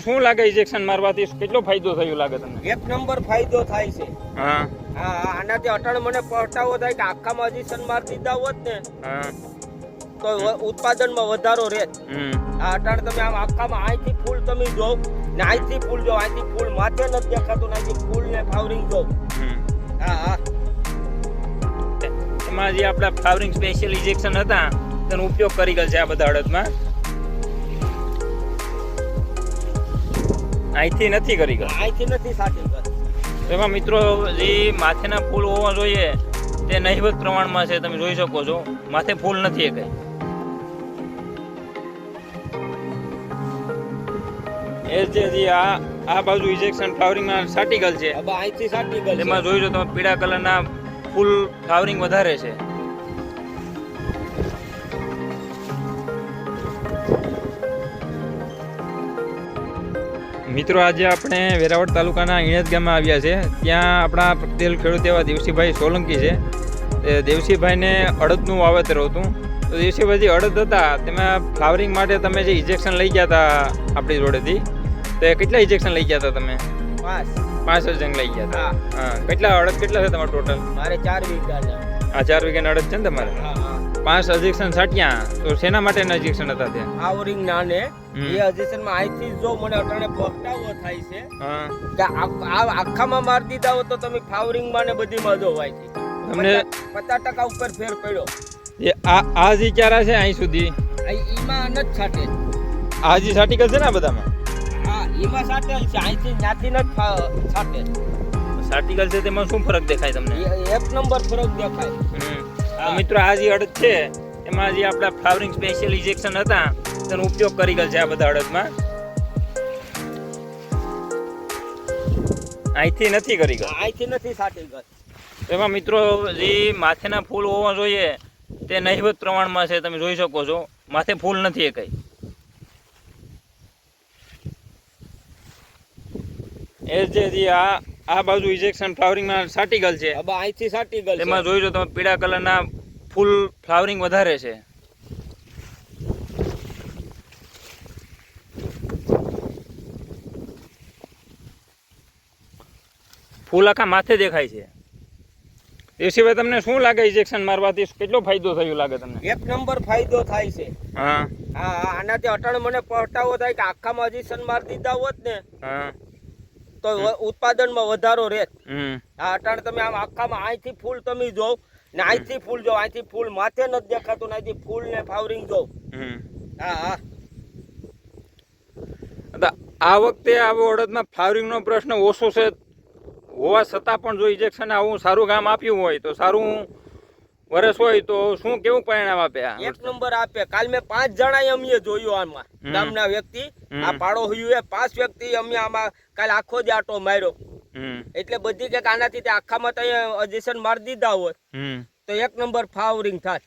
શું લાગે ઇન્જેક્શન મારવાથી? કેટલો ફાયદો થયો લાગે તમને? એક નંબર ફાયદો થાય છે. હા. આનાથી અટણ મને પહોંચાવો થાય કે આખામાં હજી માર દીધા હોત ને તો ઉત્પાદનમાં વધારો રહે. આ અટાણ તમે આમ આખામાં અહીંથી ફૂલ તમે જો ને અહીંથી ફૂલ જો અહીંથી ફૂલ માથે નથી દેખાતું ને અહીંથી ફૂલ ને ફાવરિંગ જો હા હા. એમાં જે આપણા ફાવરિંગ સ્પેશિયલ ઇન્જેક્શન હતા તેનો ઉપયોગ કરી ગયેલ છે આ બધા અડદમાં. અહીંથી નથી કરી ગયો અહીંથી નથી સાચી વાત. એમાં મિત્રો જે માથેના ફૂલ હોવા જોઈએ તે નહીવત પ્રમાણમાં છે તમે જોઈ શકો છો. માથે ફૂલ નથી એ એ જે જે આ આ બાજુ ઇજેક્શન ફ્લાવરિંગમાં ગયેલ છે. અહીંથી ગઈ તેમાં જોઈ જો તમે પીળા કલરના ફૂલ ફ્લાવરિંગ વધારે છે. મિત્રો આજે આપણે વેરાવળ તાલુકાના ઈણેજ ગામમાં આવ્યા છે. ત્યાં આપણા પ્રત્યેલ ખેડૂત એવા દેવસીભાઈ સોલંકી છે. દેવસીભાઈને અડદનું વાવેતર હતું. તો દેવસીભાઈ જે અડદ હતા તેમાં ફ્લાવરિંગ માટે તમે જે ઇન્જેક્શન લઈ ગયા હતા આપણી જોડેથી તો કેટલા ઇન્જેક્શન લઈ ગયા હતા તમે? પાંચ. જંગ લઈ ગયા હતા હા. કેટલા અડદ કેટલા છે તમારા ટોટલ? મારે ચાર વીઘા છે. આ ચાર વીઘાના અડદ છે ને તમારે? હા. પાંચ અધિક્ષણ છાટ્યા તો શેના માટેના ઇન્જેક્શન હતા ત્યાં? આવરિંગ નાને એ એ આઈ થી જો મને અટાણે પહોંચાવો થાય છે કે આ આખામાં માર દીધા હો તો તમે ફાવરિંગમાં ને બધી જો હોય છે. તમને- પચાસ ટકા ઉપર ફેર પડ્યો. એ આ આ જે ચારા છે અહીં સુધી? ઈમાં નથી છાંટે. આ જે છાટી છે ને બધામાં? હા ઈમાં છાટે છે અહીંથી ત્યાંથી ન છાટે. સાર્ટિકલ છે તેમાં શું ફરક દેખાય તમને? એક નંબર ફરક દેખાય. તો મિત્રો આ જે અડદ છે એમાં જે આપણા ફ્લાવરિંગ સ્પેશિયલ ઇન્જેક્શન હતા તેનો ઉપયોગ કરી ગયો છે આ બધા અડદમાં. અહીંથી નથી કરી ગયો અહીંથી નથી સાચી ગઈ એમાં મિત્રો જે માથેના ફૂલ હોવા જોઈએ તે નહીવત પ્રમાણમાં છે તમે જોઈ શકો છો. માથે ફૂલ નથી એ કંઈ. એ જે આ આ બાજુ ઇજેક્શન ફ્લાવરિંગમાં સાર્ટિકલ છે. હવે અહીંથી સાર્ટિકલ એમાં જોઈ લો તમે પીળા કલરના ફૂલ ફ્લાવરિંગ વધારે છે. ફૂલ આખા માથે દેખાય છે. એ સિવાય તમને શું લાગે ઇન્જેક્શન મારવાથી? કેટલો ફાયદો થયો લાગે તમને? એક નંબર ફાયદો થાય છે. હા. હા હા, આનાથી અટણ મને પહોંચાવો થાય કે આખામાં ઇજેક્શન મારી દીધા હોત ને હા. તો ઉત્પાદનમાં વધારો રહે હમ. આ અટાણ તમે આમ આખામાં અહીંથી ફૂલ તમે જો ને અહીંથી ફૂલ જો અહીંથી ફૂલ માથે નથી દેખાતું ને અહીંથી ફૂલ ને ફાવરિંગ જો હમ. હા હા. આ વખતે આવો અડદમાં ફ્લાવરિંગનો પ્રશ્ન ઓછો છે હોવા છતાં પણ જો ઇજેક્શન આવું સારું કામ આપ્યું હોય તો સારું વરસ હોય તો શું કેવું પરિણામ આપે એક નંબર આપે. કાલ મેં પાંચ જણા અમે જોયું આમાં. ગામના વ્યક્તિ. આ પાડો હોયું એ પાંચ વ્યક્તિ અમે આમાં કાલ આખો જ આટો માર્યો. એટલે બધી કે આનાથી આખામાં તો અજેશન મારી દીધા હોય. તો એક નંબર ફાવરિંગ થાત